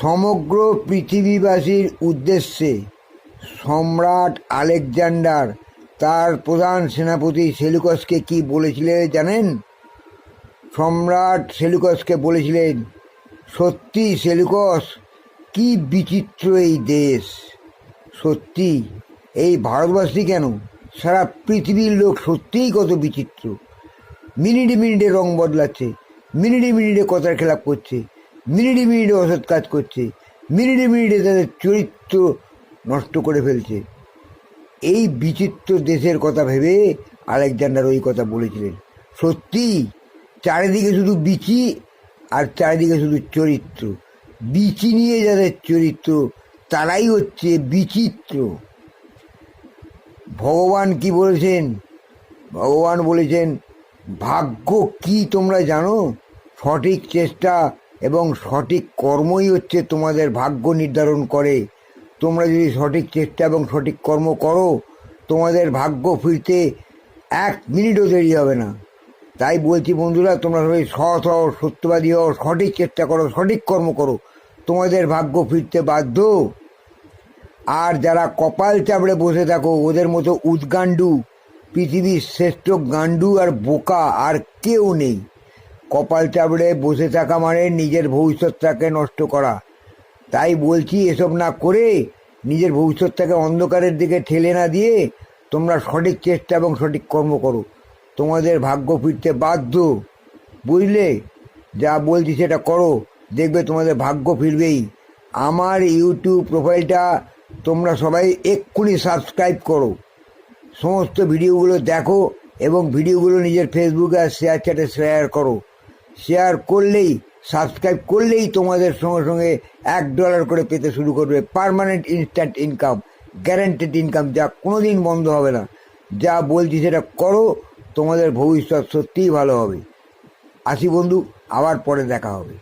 সমগ্র পৃথিবীবাসীর উদ্দেশ্যে সম্রাট আলেকজান্ডার, তার প্রধান সেনাপতি সেলুকসকে কি বলেছিলেন জানেন? সম্রাট সেলুকসকে বলেছিলেন, সত্যি সেলুকস, কি বিচিত্র এই দেশ। সত্যি? এই ভারতবাসী কেন? সারা পৃথিবীর লোক সত্যিই কত বিচিত্র। মিনিটে মিনিটে রং বদলাচ্ছে, মিনিটে মিনিটে কথার খেলাপ করছে মিনিটে মিনিটে অসৎ কাজ করছে মিনিটে মিনিটে তাদের চরিত্র নষ্ট করে ফেলছে। এই বিচিত্র দেশের কথা ভেবে আলেকজান্ডার ওই কথা বলেছিলেন। সত্যি, চারিদিকে শুধু বিচি আর চারিদিকে শুধু চরিত্র। বিচি নিয়ে যাদের চরিত্র, তারাই হচ্ছে বিচিত্র। ভগবান কি বলেছেন? ভগবান বলেছেন, ভাগ্য কি তোমরা জানো? সঠিক চেষ্টা এবং সঠিক কর্মই হচ্ছে তোমাদের ভাগ্য নির্ধারণ করে। তোমরা যদি সঠিক চেষ্টা এবং সঠিক কর্ম করো, তোমাদের ভাগ্য ফিরতে এক মিনিটও দেরি হবে না। তাই বলছি বন্ধুরা, তোমরা সবাই সৎ হও, সত্যবাদী হও, সঠিক চেষ্টা করো, সঠিক কর্ম করো। তোমাদের ভাগ্য ফিরতে বাধ্য। আর যারা কপাল চাপড়ে বসে থাকো, ওদের মতো উদ্গান্ডু পৃথিবীর শ্রেষ্ঠ গান্ডু আর বোকা আর কেউ নেই। কপাল চাবড়ে বসে থাকা মানে নিজের ভবিষ্যৎটাকে নষ্ট করা। তাই বলছি, এসব না করে নিজের ভবিষ্যৎটাকে অন্ধকারের দিকে ঠেলে না দিয়ে তোমরা সঠিক চেষ্টা এবং সঠিক কর্ম করো। তোমাদের ভাগ্য ফিরতে বাধ্য। বুঝলে? যা বলছি সেটা করো। দেখবে তোমাদের ভাগ্য ফিরবেই। আমার ইউটিউব প্রোফাইলটা তোমরা সবাই এক্ষুনি সাবস্ক্রাইব করো। সমস্ত ভিডিওগুলো দেখো এবং ভিডিওগুলো নিজের ফেসবুকে আর শেয়ার চ্যাটে শেয়ার করো। শেয়ার করলেই সাবস্ক্রাইব করলেই তোমাদের সঙ্গে সঙ্গে এক ডলার করে পেতে শুরু করবে permanent instant income guaranteed income যা কোনো দিন বন্ধ হবে না। যা বলছি সেটা করো, তোমাদের ভবিষ্যৎ সত্যিই ভালো হবে। আসি বন্ধু, আবার পরে দেখা হবে।